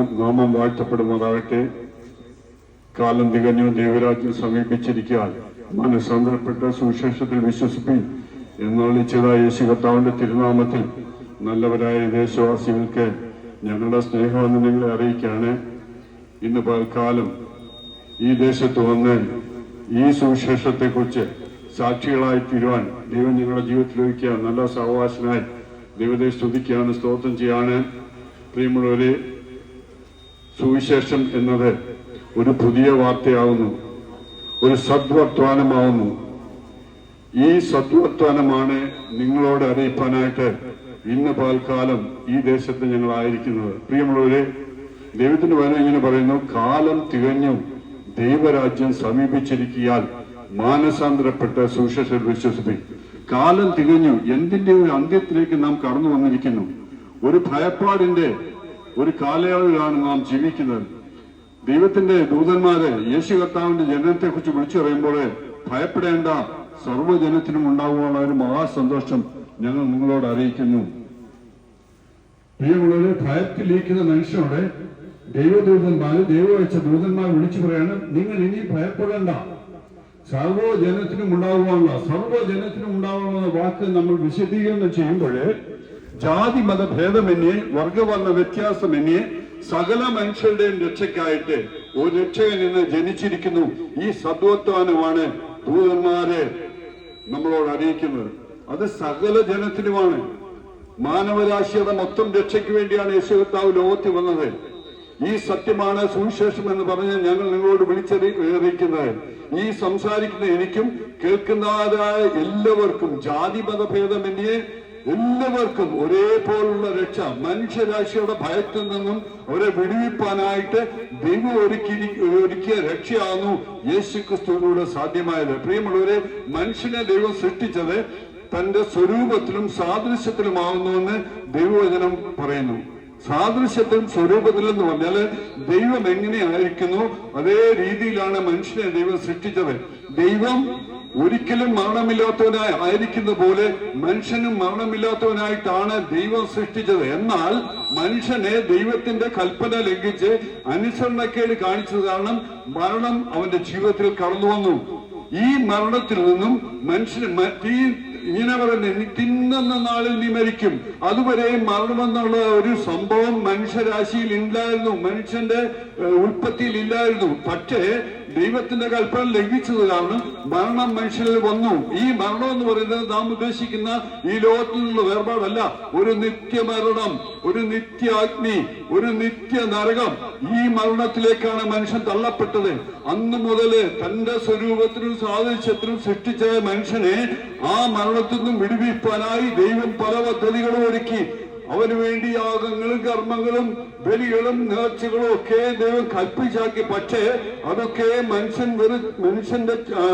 നാമം വാഴ്ത്തപ്പെടുന്നതാകട്ടെ കാലം തികഞ്ഞു ദൈവരാജ്യം സമീപിച്ചിരിക്കാൻ മനസ്സാന്തരപ്പെട്ട സുവിശേഷത്തിൽ വിശ്വസിപ്പിൻ. എന്നറിയിച്ചതായ യേശു കർത്താവിന്റെ തിരുനാമത്തിൽ നല്ലവരായ ദേശവാസികൾക്ക് ഞങ്ങളുടെ സ്നേഹവന്ദനങ്ങളെ അറിയിക്കാണ് ഇന്ന് പൽക്കാലം ഈ ദേശത്ത് വന്ന് ഈ സുവിശേഷത്തെക്കുറിച്ച് സാക്ഷികളായി തീരുവാൻ ദൈവം ഞങ്ങളുടെ ജീവിതത്തിൽ നല്ല സഹവാസനായി ദൈവത്തെ സ്തുതിക്കുകയാണ് സ്തോത്രം ചെയ്യാണ്. പ്രിയമുള്ളവരെ സുവിശേഷം എന്നത് ഒരു പുതിയ വാർത്തയാവുന്നു. ഒരു സദ്വർത്തമാനമാവുന്നു. ഈ സദ്വർത്തമാനമാണ് നിങ്ങളോട് അറിയിപ്പാനായിട്ട് ഇന്ന് പാൽക്കാലം ഈ ദേശത്ത് ഞങ്ങൾ ആയിരിക്കുന്നത്. പ്രിയമുള്ളവരെ ദൈവത്തിന്റെ വചനം ഇങ്ങനെ പറയുന്നു കാലം തികഞ്ഞു ദൈവരാജ്യം സമീപിച്ചിരിക്കിയാൽ മാനസാന്തരപ്പെട്ട് സുവിശേഷം വിശ്വസിപ്പി കാലം തികഞ്ഞു എന്തിന്റെ ഒരു അന്ത്യത്തിലേക്ക് നാം കടന്നു വന്നിരിക്കുന്നു? ഒരു ഭയപ്പാടിന്റെ ഒരു കാലയളവിലാണ് നാം ജീവിക്കുന്നത്. ദൈവത്തിന്റെ ദൂതന്മാരെ യേശു കർത്താവിന്റെ ജനനത്തെ കുറിച്ച് വിളിച്ചു പറയുമ്പോൾ ഭയപ്പെടേണ്ട സർവജനത്തിനും ഉണ്ടാകുവാനുള്ള ഒരു മഹാസന്തോഷം ഞങ്ങൾ നിങ്ങളോട് അറിയിക്കുന്നു. പ്രിയമുള്ളവരെ ഭയത്തിലിരിക്കുന്ന മനുഷ്യനോട് ദൈവദൂതന്മാര് ദൈവം വെച്ച ദൂതന്മാർ വിളിച്ചു പറയാണ് നിങ്ങൾ ഇനി ഭയപ്പെടേണ്ട. സർവജനത്തിനും ഉണ്ടാകുവാനുള്ള സർവജനത്തിനും ഉണ്ടാകാനുള്ള വാക്ക് നമ്മൾ വിശദീകരണം ചെയ്യുമ്പോൾ ജാതി മത ഭേദമന്യേ വർഗവർണ വ്യത്യാസമന്യേ സകല മനുഷ്യരുടെയും രക്ഷയ്ക്കായിട്ട് ഒരു രക്ഷകൻ ഇന്ന് ജനിച്ചിരിക്കുന്നു. ഈ സദ്വത്വാനമാണ് ദൂതന്മാരെ നമ്മളോട് അറിയിക്കുന്നത്. അത് സകല ജനത്തിനുമാണ്. മാനവരാശിയുടെ മൊത്തം രക്ഷയ്ക്ക് വേണ്ടിയാണ് യേശു കർത്താവ് ലോകത്തിൽ വന്നത്. ഈ സത്യമാണ് സുവിശേഷം എന്ന് പറഞ്ഞ് ഞങ്ങൾ നിങ്ങളോട് വിളിച്ചറിയിക്കുന്നത് ഈ സംസാരിക്കുന്ന എനിക്കും കേൾക്കുന്നതായ എല്ലാവർക്കും ജാതി മതഭേദമന്യേ എല്ലാവർക്കും ഒരേപോലുള്ള രക്ഷ. മനുഷ്യരാശിയുടെ ഭയത്തിൽ നിന്നും അവരെ വിടുവിപ്പാനായിട്ട് ദൈവം ഒരുക്കി ഒരുക്കിയ രക്ഷയാകുന്നു യേശു ക്രിസ്തുവിലൂടെ സാധ്യമായത്. പ്രിയമുള്ളവരെ മനുഷ്യനെ ദൈവം സൃഷ്ടിച്ചത് തന്റെ സ്വരൂപത്തിലും സാദൃശ്യത്തിലും സാദൃശ്യത്തിലുമാകുന്നുവെന്ന് ദൈവവചനം പറയുന്നു. സാദൃശ്യത്തിലും സ്വരൂപത്തിലും എന്ന് പറഞ്ഞാൽ ദൈവം എങ്ങനെയായിരിക്കുന്നു അതേ രീതിയിലാണ് മനുഷ്യനെ ദൈവം സൃഷ്ടിച്ചത്. ദൈവം ഒരിക്കലും മരണമില്ലാത്തവനായി ആയിരിക്കുന്ന പോലെ മനുഷ്യനും മരണമില്ലാത്തവനായിട്ടാണ് ദൈവം സൃഷ്ടിച്ചത്. എന്നാൽ മനുഷ്യനെ ദൈവത്തിന്റെ കൽപ്പന ലംഘിച്ച് അനുസരണക്കേട് കാണിച്ചത് കാരണം മരണം അവന്റെ ജീവിതത്തിൽ കടന്നു വന്നു. ഈ മരണത്തിൽ നിന്നും മനുഷ്യന് ഇങ്ങനെ പറയുന്നത് നീ തിന്നുന്ന നാളിൽ നീ മരിക്കും. അതുവരെ മരണമെന്നുള്ള ഒരു സംഭവം മനുഷ്യരാശിയിൽ ഇല്ലായിരുന്നു. മനുഷ്യന്റെ ഉൽപ്പത്തിയിൽ ഇല്ലായിരുന്നു. പക്ഷേ ദൈവത്തിന്റെ കൽപ്പന ലംഘിച്ചത് കാരണം മരണം മനുഷ്യരിൽ വന്നു. ഈ മരണം എന്ന് പറയുന്നത് നാം ഉദ്ദേശിക്കുന്ന ഈ ലോകത്തിൽ നിന്നുള്ള വേർപാടല്ല. ഒരു നിത്യ മരണം ഒരു നിത്യ അഗ്നി ഒരു നിത്യ നരകം ഈ മരണത്തിലേക്കാണ് മനുഷ്യൻ തള്ളപ്പെട്ടത്. അന്ന് മുതൽ തന്റെ സ്വരൂപത്തിനും സാദൃശ്യത്തിനും സൃഷ്ടിച്ച മനുഷ്യനെ ആ മരണത്തിൽ നിന്നും വിടുവിപ്പാനായി ദൈവം പല പദ്ധതികളും ഒരുക്കി. അവന് വേണ്ടി യാഗങ്ങളും കർമ്മങ്ങളും ബലികളും നേർച്ചകളും ഒക്കെ ദൈവം കൽപ്പിച്ചാക്കി. പക്ഷേ അതൊക്കെ മനുഷ്യൻ വെറും മനുഷ്യന്റെ ആ,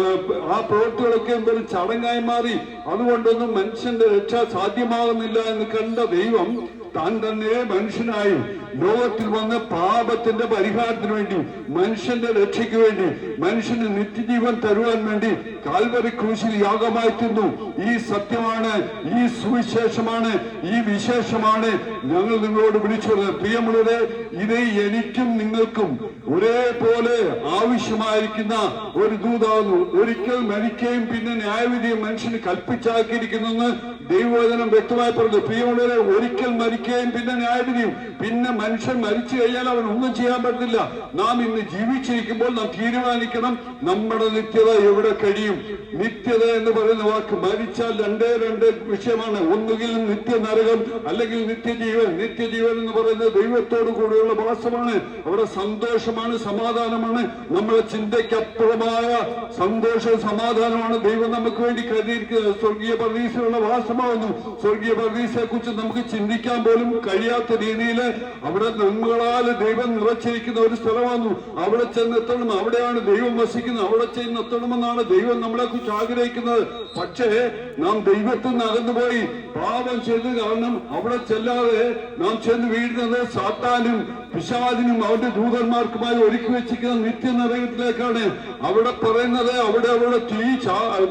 പ്രവൃത്തികളൊക്കെ വെറും ചടങ്ങായി മാറി. അതുകൊണ്ടൊന്നും മനുഷ്യന്റെ രക്ഷ സാധ്യമാകുന്നില്ല എന്ന് കണ്ട ദൈവം താൻ തന്നെ മനുഷ്യനായി. ലോകത്തിൽ വന്ന പാപത്തിന്റെ പരിഹാരത്തിന് വേണ്ടി മനുഷ്യന്റെ രക്ഷയ്ക്ക് വേണ്ടി മനുഷ്യന് നിത്യജീവൻ തരുവാൻ വേണ്ടി കാൽവരി ക്രൂശിൽ യാഗമായി തിന്നു ഈ സത്യമാണ് ഈ സുവിശേഷമാണ് ഈ വിശേഷമാണ് ഞങ്ങൾ നിങ്ങളോട് വിളിച്ചു പറയുന്നത് പ്രിയമുള്ളവരെ ഇത് എനിക്കും നിങ്ങൾക്കും ഒരേപോലെ ആവശ്യമായിരിക്കുന്ന ഒരു ദൂതാകുന്നു ഒരിക്കൽ മരിക്കുകയും പിന്നെ ന്യായവിധിയും മനുഷ്യന് കൽപ്പിച്ചാക്കിയിരിക്കുന്നു ദൈവവചനം വ്യക്തമായി പറഞ്ഞു പ്രിയമുള്ളവരെ ഒരിക്കൽ മരിക്കുകയും പിന്നെ ന്യായവിധിയും പിന്നെ മനുഷ്യൻ മരിച്ചു കഴിഞ്ഞാൽ അവൻ ഒന്നും ചെയ്യാൻ പറ്റില്ല നാം ഇന്ന് ജീവിച്ചിരിക്കുമ്പോൾ നാം തീരുമാനിക്കണം നമ്മുടെ നിത്യത എവിടെ കഴിയും. നിത്യത എന്ന് പറയുന്ന വാക്ക് മരിച്ചാൽ രണ്ടേ രണ്ട് വിഷയമാണ്. ഒന്നുകിൽ നിത്യ നരകം അല്ലെങ്കിൽ നിത്യജീവൻ. നിത്യജീവൻ എന്ന് പറയുന്നത് ദൈവത്തോടു കൂടിയുള്ള വാസമാണ്. അവിടെ സന്തോഷമാണ് സമാധാനമാണ്. നമ്മുടെ ചിന്തയ്ക്കപ്പുറമായ സന്തോഷവും സമാധാനമാണ് ദൈവം നമുക്ക് വേണ്ടി കരുതിയിരിക്കുന്നത്. സ്വർഗീയ പ്രതീക്ഷയുള്ള വാസമാകുന്നു സ്വർഗീയ പ്രതീക്ഷയെ കുറിച്ച് നമുക്ക് ചിന്തിക്കാൻ പോലും കഴിയാത്ത രീതിയിൽ അവിടെ നിങ്ങളാൽ ദൈവം നിറച്ചിരിക്കുന്ന ഒരു സ്ഥലമാകുന്നു. അവിടെ ചെന്നെത്തണം അവിടെയാണ് ദൈവം വസിക്കുന്നത്. അവിടെ ചെന്നെത്തണമെന്നാണ് ദൈവം നമ്മളെ കുറിച്ച് ആഗ്രഹിക്കുന്നത്. പക്ഷേ നാം ദൈവത്തിൽ നിന്ന് അകന്നുപോയി. പാപം ചെയ്ത് കാരണം അവിടെ ചെല്ലാതെ നാം ചെന്ന് വീഴുന്നത് സാത്താനും പിശാദിനും അവന്റെ ദൂതന്മാർക്കുമായി ഒരുക്കി വെച്ചിരിക്കുന്ന നിത്യ നരകത്തിലേക്കാണ് അവിടെ പറയുന്നത്. അവിടെ അവിടെ തീ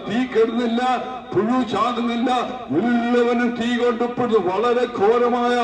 തീ കെടുന്നില്ല പുഴു ചാകുന്നില്ല. എല്ലാവനും തീ കൊണ്ടപ്പെടുന്നു വളരെ ഘോരമായ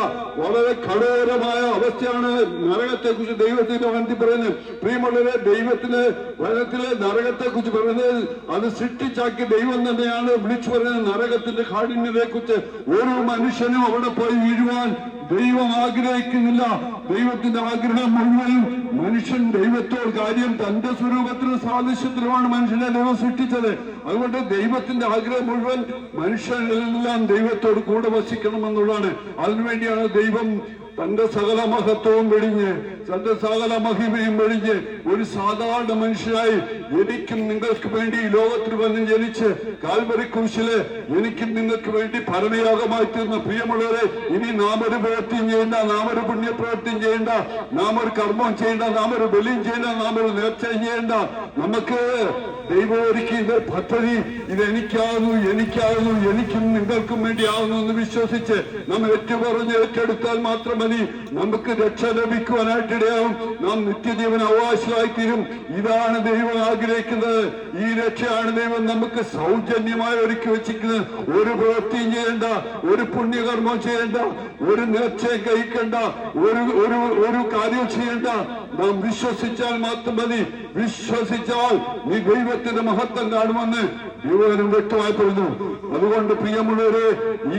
വളരെ കടോരമായ അവസ്ഥയാണ് നരകത്തെ കുറിച്ച് ദൈവത്തിന്റെ വനത്തിൽ പറയുന്നത്. പ്രിയമുള്ളവരെ ദൈവത്തിന് വനത്തിലെ നരകത്തെ കുറിച്ച് പറയുന്നത് അത് സൃഷ്ടിച്ചാക്കി ദൈവം തന്നെയാണ് വിളിച്ചു പറയുന്നത്. നരകത്തിന്റെ കാഠിന്യത്തെ കുറിച്ച് ഓരോ മനുഷ്യനും അവിടെ പോയി വീഴുവാൻ ദൈവം ആഗ്രഹിക്കുന്നില്ല. ദൈവത്തിന്റെ ആഗ്രഹം മുഴുവൻ മനുഷ്യൻ ദൈവത്തോട് കാര്യം തന്റെ സ്വരൂപത്തിലും സാദൃശ്യത്തിലുമാണ് മനുഷ്യനെ ദൈവം സൃഷ്ടിച്ചത്. അതുകൊണ്ട് ദൈവത്തിന്റെ ആഗ്രഹം മുഴുവൻ മനുഷ്യനെല്ലാം ദൈവത്തോട് കൂടെ വസിക്കണമെന്നുള്ളതാണ്. അതിനുവേണ്ടിയാണ് ദൈവം തന്റെ സകല മഹത്വവും വെടിഞ്ഞ് തന്റെ സകല മഹിമയും വെളിഞ്ഞ് ഒരു സാധാരണ മനുഷ്യനായി എനിക്കും നിങ്ങൾക്ക് വേണ്ടി ലോകത്തിൽ വന്ന് ജനിച്ച് കാൽവരി കുരിശിൽ എനിക്കും നിങ്ങൾക്ക് വേണ്ടി പരമയാഗമായി തീർന്ന പ്രിയമുള്ളവരെ ഇനി നാം ഒരു പ്രവൃത്തിയും ചെയ്യേണ്ട നാം ഒരു പുണ്യപ്രവൃത്തിയും ചെയ്യേണ്ട നാം ഒരു കർമ്മം ചെയ്യേണ്ട നാം ഒരു ബലിയും ചെയ്യേണ്ട നാം ഒരു നേർച്ചയും ചെയ്യേണ്ട. നമുക്ക് ദൈവം ഒരുക്കിയ പദ്ധതി ഇത് എനിക്കാകുന്നു എനിക്കാകുന്നു എനിക്കും നിങ്ങൾക്കും വേണ്ടി ആകുന്നു എന്ന് വിശ്വസിച്ച് നാം ഏറ്റുപറഞ്ഞ് ഏറ്റെടുത്താൽ മാത്രം മതി നമുക്ക് രക്ഷ ലഭിക്കുവാനായിട്ടിടയാവും നാം നിത്യജീവൻ അവകാശമായി തീരും ഇതാണ് ദൈവം ആഗ്രഹിക്കുന്നത്. ഈ രക്ഷയാണ് ദൈവം നമുക്ക് സൗജന്യമായി ഒരുക്കി വെച്ചിരിക്കുന്നത്. ഒരു പ്രവൃത്തിയും ചെയ്യേണ്ട ഒരു പുണ്യകർമ്മം ചെയ്യേണ്ട ഒരു നേർച്ചയും കഴിക്കേണ്ട ഒരു ഒരു ഒരു കാര്യം ചെയ്യേണ്ട. നാം വിശ്വസിച്ചാൽ മാത്രം മതി. വിശ്വസിച്ചാൽ നീ ദൈവത്തിന്റെ മഹത്വം കാണുമെന്ന് ദൈവനം വ്യക്തമായി പറഞ്ഞു അതുകൊണ്ട് പ്രിയമുള്ളവരെ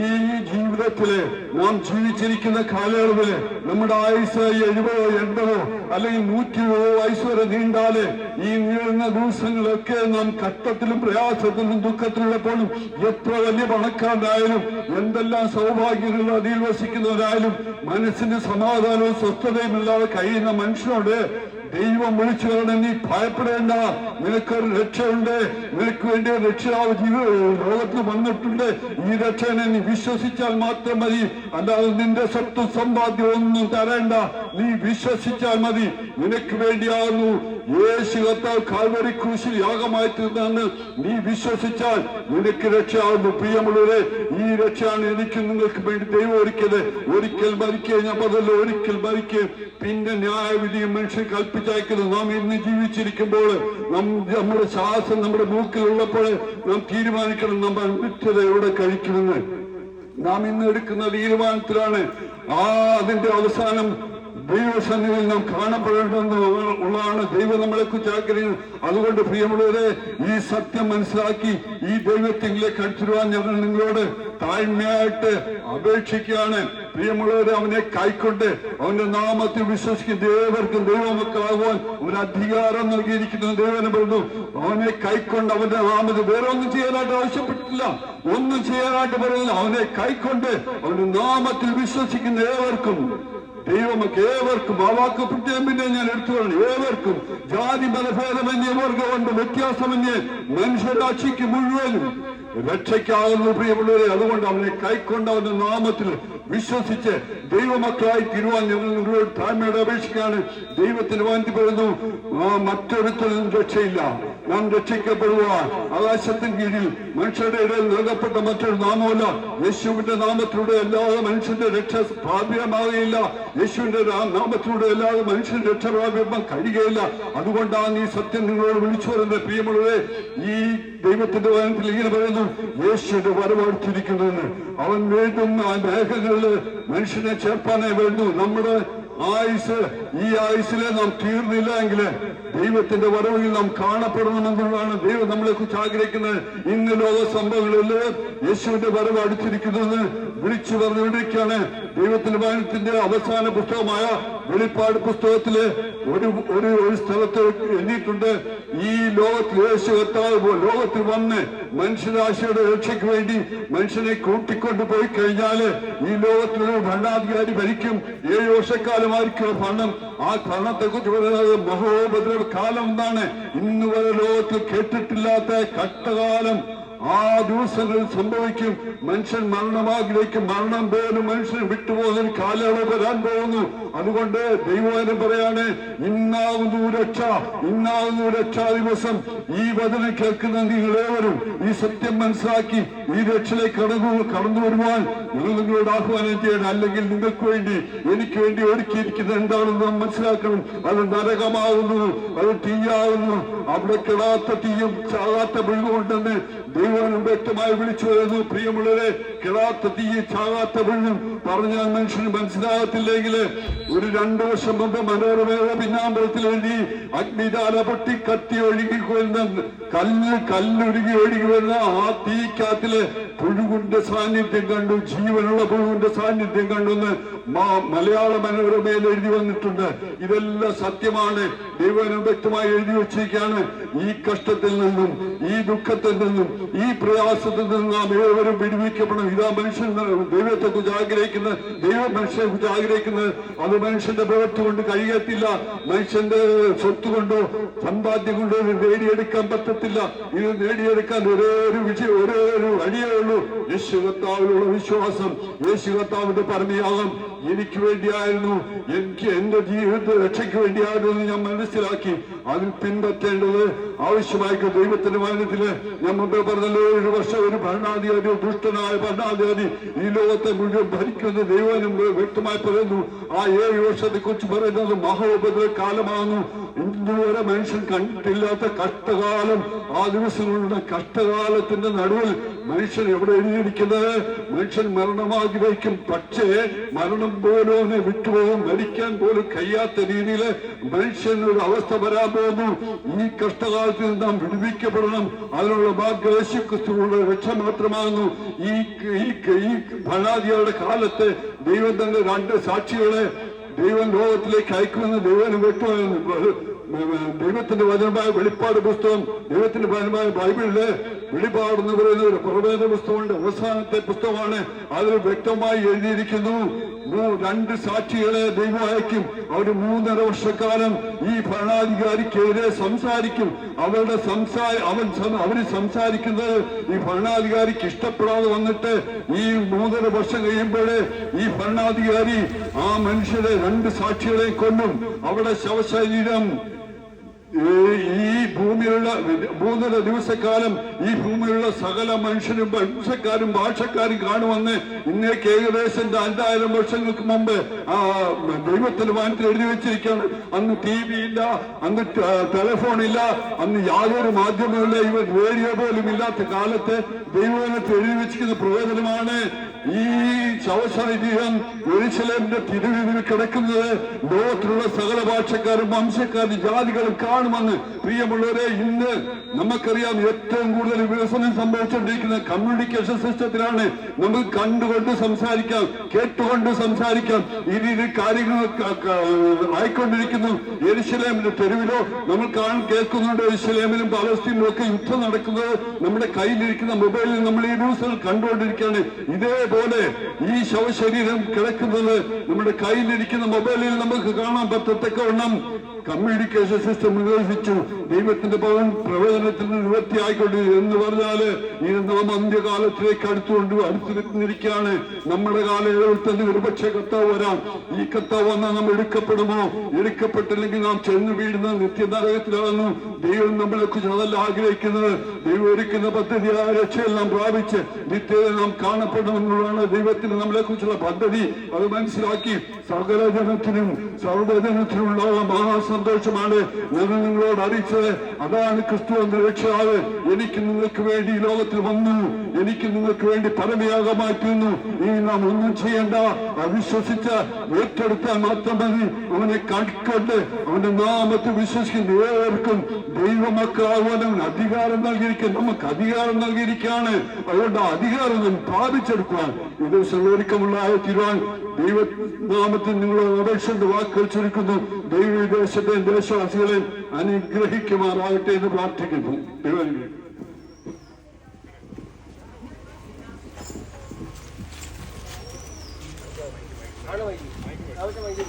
ഈ ജീവിതത്തിലെ നാം ജീവിച്ചിരിക്കുന്ന കാലയളവിൽ നമ്മുടെ ആയുസ് എഴുപതോ എൺപതോ അല്ലെങ്കിൽ നൂറ്റി ഇരുപതോ വയസ്സ് വരെ നീണ്ടാൽ ഈ നീളുന്ന ദിവസങ്ങളൊക്കെ നാം കഷ്ടത്തിലും പ്രയാസത്തിലും ദുഃഖത്തിലുള്ളപ്പോഴും എത്ര വലിയ പണക്കാരനായാലും എന്തെല്ലാം സൗഭാഗ്യങ്ങളും അതിൽ വസിക്കുന്നവരായാലും മനസ്സിന് സമാധാനവും സ്വസ്ഥതയും ഇല്ലാതെ കഴിയുന്ന മനുഷ്യനോട് ദൈവം വിളിച്ചു പറയണം നീ ഭയപ്പെടേണ്ട. നിനക്കൊരു രക്ഷയുണ്ട്. നിനക്ക് വേണ്ടി രക്ഷിതാവ് ജീവ ലോകത്തിൽ വന്നിട്ടുണ്ട്. ഈ രക്ഷനെ നീ വിശ്വസിച്ചാൽ മാത്രം മതി. അല്ലാതെ നിന്റെ സ്വത്തും സമ്പാദ്യം ഒന്നും തരേണ്ട. നീ വിശ്വസിച്ചാൽ മതി. നിനക്ക് വേണ്ടിയാകുന്നു യേശു കത്താൽ കാൽവരി ക്രൂശിൽ യാഗമായി തീർന്നെന്ന് നീ വിശ്വസിച്ചാൽ നിനക്ക് രക്ഷയാകുന്നു. പ്രിയമുള്ളവരെ ഈ രക്ഷയാണ് എനിക്ക് നിങ്ങൾക്ക് വേണ്ടി ദൈവം ഒരുക്കിയത്. ഒരിക്കൽ മരിക്കുക ഞാൻ പറഞ്ഞല്ലോ ഒരിക്കൽ മരിക്കുക പിന്നെ ന്യായവിധിയും മനുഷ്യൻ കൽപ്പിച്ചയക്കുന്നത് നാം ഇന്ന് ജീവിച്ചിരിക്കുമ്പോൾ നമ്മുടെ ശ്വാസം നമ്മുടെ മൂക്കിലുള്ളപ്പോൾ നാം തീരുമാനിക്കണം. നമ്മൾ അനുഭവിച്ചത് എവിടെ കഴിക്കുമെന്ന്. നാം ഇന്ന് എടുക്കുന്ന തീരുമാനത്തിലാണ് ആ അതിന്റെ അവസാനം ദൈവസന്നിധിയിൽ നാം കാണപ്പെടേണ്ടത് ഉള്ളതാണ്. ദൈവം നമ്മളെ കുറിച്ച് ആഗ്രഹിക്കുന്നത് അതുകൊണ്ട് പ്രിയമുള്ളവരെ ഈ സത്യം മനസ്സിലാക്കി ഈ ദൈവത്തിലേക്ക് അടിച്ചിടുവാൻ ഞങ്ങൾ നിങ്ങളോട് താഴ്മയായിട്ട് അപേക്ഷിക്കുകയാണ്. പ്രിയമുള്ളവരെ അവനെ കൈക്കൊണ്ട് അവന്റെ നാമത്തിൽ വിശ്വസിക്കുന്ന ദേവർക്കും ദൈവമക്കളാകുവാൻ ഒരു അധികാരം നൽകിയിരിക്കുന്ന ദേവനെ പറഞ്ഞു അവനെ കൈക്കൊണ്ട് അവന്റെ നാമത്തിൽ വേറെ ഒന്നും ചെയ്യാനായിട്ട് ആവശ്യപ്പെട്ടിട്ടില്ല. ഒന്നും ചെയ്യാനായിട്ട് പറയുന്നില്ല. അവനെ കൈക്കൊണ്ട് അവന്റെ നാമത്തിൽ വിശ്വസിക്കുന്ന ഏവർക്കും ദൈവമൊക്കെ ഏവർക്കും ആ വാക്ക് പ്രത്യേകം ഞാൻ എടുത്തു പറഞ്ഞു ഏവർക്കും ജാതി മതഭേദമന്യേ വർഗമുണ്ട് വ്യത്യാസമന്യേ മനുഷ്യരാശിക്ക് മുഴുവനും രക്ഷയ്ക്കാകുന്നു പ്രിയമുള്ളവരെ. അതുകൊണ്ട് അവനെ കൈക്കൊണ്ട് അവന്റെ നാമത്തിൽ വിശ്വസിച്ച് ദൈവമക്കളായി തിരുവാൻ ഞങ്ങൾ നിങ്ങളോട് താഴ്മയോടെ അപേക്ഷിക്കുകയാണ്. ദൈവത്തിന് വാന്തി പറയുന്നു മറ്റൊരുത്തരും രക്ഷയില്ല. നാം രക്ഷിക്കപ്പെടുവാൻ ആകാശത്തിന് കീഴിൽ മനുഷ്യരുടെ ഇടയിൽ നൽകപ്പെട്ട മറ്റൊരു നാമമല്ല. യേശുവിന്റെ നാമത്തിലൂടെ അല്ലാതെ മനുഷ്യന്റെ രക്ഷ പ്രാപ്യമാകുകയില്ല യേശുവിന്റെ നാമത്തിലൂടെ അല്ലാതെ മനുഷ്യൻ രക്ഷ പ്രാപ്യം കഴിയുകയില്ല. അതുകൊണ്ടാണ് ഈ സത്യം നിങ്ങളോട് വിളിച്ചു വരുന്നത് പ്രിയമുള്ളവരെ. ഈ ദൈവത്തിന്റെ വചനത്തിൽ ഇങ്ങനെ പറയുന്നു യേശുവിന്റെ വരവടുത്തിരിക്കുന്നതെന്ന് അവൻ വേണ്ടുന്ന ആ മേഘങ്ങളിൽ മനുഷ്യനെ ചേർപ്പാനേ വേണ്ടു നമ്മുടെ ആയുസ് ഈ ആയുസിലെ നാം തീർന്നില്ല എങ്കിൽ ദൈവത്തിന്റെ വരവിൽ നാം കാണപ്പെടണമെന്നുള്ളതാണ് ദൈവം നമ്മളെ കുറിച്ച് ആഗ്രഹിക്കുന്നത്. ഇന്ന് ലോക സംഭവങ്ങളിൽ യേശുവിന്റെ വരവ് അടുത്തിരിക്കുന്നത് വിളിച്ചു പറഞ്ഞുകൊണ്ടിരിക്കുകയാണ്. ദൈവത്തിന്റെ വാഹനത്തിന്റെ അവസാന പുസ്തകമായ വെളിപ്പാട് പുസ്തകത്തിൽ ഒരു ഒരു സ്ഥലത്ത് എണ്ണിയിട്ടുണ്ട് ഈ ലോകത്തിൽ യേശു കർത്താവ് ലോകത്തിൽ വന്ന് മനുഷ്യരാശിയുടെ രക്ഷയ്ക്ക് വേണ്ടി മനുഷ്യനെ കൂട്ടിക്കൊണ്ടു പോയി കഴിഞ്ഞാൽ ഈ ലോകത്തിലൊരു ഭരണാധികാരി ഭരിക്കും. ഏഴ് വർഷക്കാലമായിരിക്കും ഭരണം. ആ ഭരണത്തെ കുറിച്ച് പറയുന്നത് മഹോപദ്രവ കാലം എന്താണ് ഇന്ന് വരെ ലോകത്തിൽ കേട്ടിട്ടില്ലാത്ത കഷ്ടകാലം. ആ ദിവസങ്ങളിൽ സംഭവിക്കും. മനുഷ്യൻ മരണമാകിലേക്ക് മരണം പോലും മനുഷ്യൻ വിട്ടുപോകുന്ന കാലയളവ് വരാൻ പോകുന്നു. അതുകൊണ്ട് ദൈവവചനം പറയാണ് ഇന്നാവുന്നു രക്ഷ ഇന്നാവുന്നു രക്ഷാ ദിവസം. ഈ വചനം കേൾക്കുന്ന നിങ്ങളേവരും ഈ സത്യം മനസ്സിലാക്കി ഈ രക്ഷയിലേക്ക് കടന്നു കടന്നു വരുവാൻ നിങ്ങൾ നിങ്ങളോട് ആഹ്വാനം ചെയ്യണം. അല്ലെങ്കിൽ നിങ്ങൾക്ക് വേണ്ടി എനിക്ക് വേണ്ടി ഒരുക്കിയിരിക്കുന്നത് എന്താണെന്ന് നാം മനസ്സിലാക്കണം. അത് നരകമാകുന്നു അത് തീയാകുന്നു അവിടെ കിടാത്ത തീയും ചാകാത്ത വെള്ളമുണ്ടെന്ന് ദൈവം വ്യക്തമായി വിളിച്ചു വരുന്നു പ്രിയമുള്ളവരെ കിടാത്ത തീ ചാകാത്ത വെള്ളം പറഞ്ഞാൽ മനുഷ്യന് മനസ്സിലാകത്തില്ലെങ്കിൽ ഒരു രണ്ടു വർഷം മുമ്പ് മനോരമയുടെ പിന്നാമ്പലത്തിൽ എഴുതി അഗ്നിജാല പൊട്ടി കത്തി ഒഴുകി വരുന്ന കല്ല് കല്ലൊഴുകി ഒഴുകി വരുന്ന ആ തീക്കാത്തിൽ പുഴുവിന്റെ സാന്നിധ്യം കണ്ടു ജീവനുള്ള പുഴുവിന്റെ സാന്നിധ്യം കണ്ടുന്ന് മലയാള മനോരമയിൽ എഴുതി വന്നിട്ടുണ്ട്. ഇതെല്ലാം സത്യമാണ്. ദൈവനം വ്യക്തമായി എഴുതി വെച്ചിരിക്കുകയാണ്. ഈ കഷ്ടത്തിൽ നിന്നും ഈ ദുഃഖത്തിൽ നിന്നും ഈ പ്രയാസത്തിൽ നിന്നും നാം ഏവരും വിടുവിക്കപ്പെടണം. ഇതാ മനുഷ്യൻ ദൈവത്തെ കുറിച്ച് ആഗ്രഹിക്കുന്നത് ദൈവം മനുഷ്യനെ കുറിച്ച് ആഗ്രഹിക്കുന്നത് അത് മനുഷ്യന്റെ പ്രവൃത്തി കൊണ്ട് കഴിയത്തില്ല. മനുഷ്യന്റെ സ്വത്ത് കൊണ്ടോ സമ്പാദ്യം കൊണ്ടോ നേടിയെടുക്കാൻ പറ്റത്തില്ല. ഇത് നേടിയെടുക്കാൻ ഒരേ ഒരു വിജയം ഒരേ ഒരു വഴിയേ ഉള്ളൂ. യേശു കർത്താവിലുള്ള വിശ്വാസം യേശു കർത്താവിന്റെ പരമയാകം എനിക്ക് വേണ്ടിയായിരുന്നു. എനിക്ക് എന്റെ ജീവിതത്തെ രക്ഷയ്ക്ക് വേണ്ടിയായിരുന്നു ഞാൻ മനസ്സിലാക്കി. അതിൽ പിൻപറ്റേണ്ടത് ആവശ്യമായിട്ട് ദൈവത്തിന്റെ മാനത്തിൽ ഞാൻ മുമ്പേ പറഞ്ഞല്ലോ ഒരു വർഷം ഒരു ഭരണാധികാരി ദുഷ്ടനായ ഭരണാധികാരി ഈ ലോകത്തെ മുഴുവൻ ഭരിക്കുന്ന ദൈവം വ്യക്തമായി പറയുന്നു. ആ ഏഴ് വർഷത്തെ കുറിച്ച് പറയുന്നത് മഹോപദ്ര കാലമാകുന്നു. ഇന്നുവരെ മനുഷ്യൻ കണ്ടിട്ടില്ലാത്ത കഷ്ടകാലം ആ ദിവസങ്ങളുടെ കഷ്ടകാലത്തിന്റെ നടുവിൽ മനുഷ്യൻ എവിടെ എഴുതിയിരിക്കുന്നത്? മനുഷ്യൻ മരണമാഗ്രഹിക്കും പക്ഷേ മരണം പോലും വിട്ടുപോകും മരിക്കാൻ പോലും കഴിയാത്ത രീതിയിൽ മനുഷ്യന് ഒരു അവസ്ഥ വരാൻ പോകുന്നു. ഈ കഷ്ടകാലത്തിൽ നാം വിടുവിക്കപ്പെടണം. അതിനുള്ള യേശുക്രിസ്തുവിനുള്ള രക്ഷ മാത്രമാകുന്നു. ഈ ഈ ഈ ഭരണാധികാരിയുടെ കാലത്ത് ദൈവം തന്നെ രണ്ട് സാക്ഷികളെ ദൈവം ലോകത്തിലേക്ക് അയക്കുമെന്ന് ദൈവം വെട്ടുമെന്ന് ദൈവത്തിന്റെ വചനമായ വെളിപ്പാട് പുസ്തകം ദൈവത്തിന്റെ വചനമായ ബൈബിളിൽ വെളിപ്പാട് എന്ന് പറയുന്ന ഒരു പ്രവേദ പുസ്തകമുണ്ട്. അവസാനത്തെ പുസ്തകമാണ് അതിൽ വ്യക്തമായി എഴുതിയിരിക്കുന്നു. രണ്ട് സാക്ഷികളെ ദൈവം അയക്കും. അവർ മൂന്നര വർഷക്കാലം ഈ ഭരണാധികാരിക്കെതിരെ സംസാരിക്കും. അവരുടെ സംസാ അവൻ അവർ സംസാരിക്കുന്നത് ഈ ഭരണാധികാരിക്ക് ഇഷ്ടപ്പെടാതെ വന്നിട്ട് ഈ മൂന്നര വർഷം കഴിയുമ്പോഴേ ഈ ഭരണാധികാരി ആ മനുഷ്യരെ രണ്ട് സാക്ഷികളെ കൊല്ലും. അവരുടെ ശവശരീരം ഈ ഈ ഭൂമിയിലുള്ള മൂന്നര ദിവസക്കാലം ഈ ഭൂമിയിലുള്ള സകല മനുഷ്യരും വംശക്കാരും ഭാഷക്കാരും കാണുമെന്ന് ഇന്നേക്ക് ഏകദേശം രണ്ടായിരം വർഷങ്ങൾക്ക് മുമ്പ് ആ ദൈവത്തിൽ വാനത്തിൽ എഴുതി വെച്ചിരിക്കുകയാണ്. അന്ന് ടി വി ഇല്ല അന്ന് ടെലിഫോൺ ഇല്ല അന്ന് യാതൊരു മാധ്യമമില്ല ഇവ റേഡിയോ പോലും ഇല്ലാത്ത കാലത്ത് ദൈവത്തിൽ എഴുതി വെച്ചിരിക്കുന്ന പ്രയോജനമാണ് ഈ ശവശരീരം എരിശലേമിന്റെ തിരുവിതിൽ കിടക്കുന്നത് ലോകത്തിലുള്ള സകല ഭാഷക്കാരും വംശക്കാരും ജാതികളും കാണുമെന്ന് പ്രിയമുള്ളവരെ ഇന്ന് നമുക്കറിയാം ഏറ്റവും കൂടുതൽ വികസനം സംഭവിച്ചുകൊണ്ടിരിക്കുന്ന കമ്മ്യൂണിക്കേഷൻ സിസ്റ്റത്തിലാണ് നമുക്ക് കണ്ടുകൊണ്ട് സംസാരിക്കാം കേട്ടുകൊണ്ട് സംസാരിക്കാം. ഈ രീതിയിൽ കാര്യങ്ങൾ ആയിക്കൊണ്ടിരിക്കുന്നു. എരിശലേമിന്റെ തെരുവിലോ നമ്മൾ കാണാൻ കേൾക്കുന്നുണ്ട്. എരിശലേമിലും പാലസ്തീനിലും ഒക്കെ യുദ്ധം നടക്കുന്നത് നമ്മുടെ കയ്യിലിരിക്കുന്ന മൊബൈലിൽ നമ്മൾ ഈ ന്യൂസുകൾ കണ്ടുകൊണ്ടിരിക്കുകയാണ്. ഇതേപോലെ ഈ ശവശരീരം കിടക്കുന്നത് നമ്മുടെ കയ്യിലിരിക്കുന്ന മൊബൈലിൽ നമുക്ക് കാണാൻ പറ്റത്തക്കവണ്ണം കമ്മ്യൂണിക്കേഷൻ സിസ്റ്റം വികസിച്ചു ദൈവത്തിന്റെ പവൻ പ്രവചനത്തിൽ നിവൃത്തിയായിക്കൊണ്ട് എന്ന് പറഞ്ഞാൽ ഇത് നാം അന്ത്യകാലത്തിലേക്ക് അടുത്തുകൊണ്ട് അടുത്തിരിക്കുകയാണ്. നമ്മുടെ കാലയളവിൽ തന്നെ ഒരുപക്ഷെ കത്താവ് വരാം. ഈ കത്താവ് വന്നാൽ നാം എടുക്കപ്പെടുമോ? എടുക്കപ്പെട്ടില്ലെങ്കിൽ നാം ചെന്ന് വീഴുന്ന നിത്യനരകത്തിലാകുന്നു ദൈവം നമ്മളെ കുറിച്ച് അതല്ല ആഗ്രഹിക്കുന്നത്. ദൈവം ഒരുക്കുന്ന പദ്ധതിയായ രക്ഷയെല്ലാം പ്രാപിച്ച് നിത്യത നാം കാണപ്പെടുമെന്നുള്ളതാണ് ദൈവത്തിന് നമ്മളെ കുറിച്ചുള്ള പദ്ധതി. അത് മനസ്സിലാക്കി സകല ജനത്തിനും സർവജനത്തിനുള്ള മഹാസന്തോഷമാണ് ഞങ്ങൾ നിങ്ങളോട് അറിയിച്ചത്. അതാണ് ക്രിസ്തു എന്ന രക്ഷയാവ്. എനിക്ക് നിങ്ങൾക്ക് വേണ്ടി ലോകത്തിൽ വന്നു. എനിക്ക് നിങ്ങൾക്ക് വേണ്ടി പരമയാഗമായി മാറ്റുന്നു ഇനി നാം ഒന്നും ചെയ്യേണ്ട. അവിശ്വസിച്ച് ഏറ്റെടുത്താൽ മാത്രം മതി. അവനെ കണ്ടിക്കൊണ്ട് അവന്റെ നാമത്തെ വിശ്വസിക്കുന്ന ഏവർക്കും ദൈവമക്കളാകുവാനും അധികാരം നൽകിയിരിക്കും നമുക്ക് അധികാരം നൽകിയിരിക്കുകയാണ്. അതുകൊണ്ട് അധികാരം നാം പ്രാപിച്ചെടുക്കുവാൻ ഇത് സർവരിക്കമുള്ള തീരുവാൻ ദൈവനാമത്തിൽ നിങ്ങളോട് അപേക്ഷന്റെ വാക്കുകൾ ചുരുക്കുന്നു. ദൈവ ദേശത്തെ ദേശവാസികളെ അനുഗ്രഹിക്കുമാറാകട്ടെ എന്ന് പ്രാർത്ഥിക്കുന്നു. ദൈവം ആണ് വൈകി ആവശ്യം വൈകി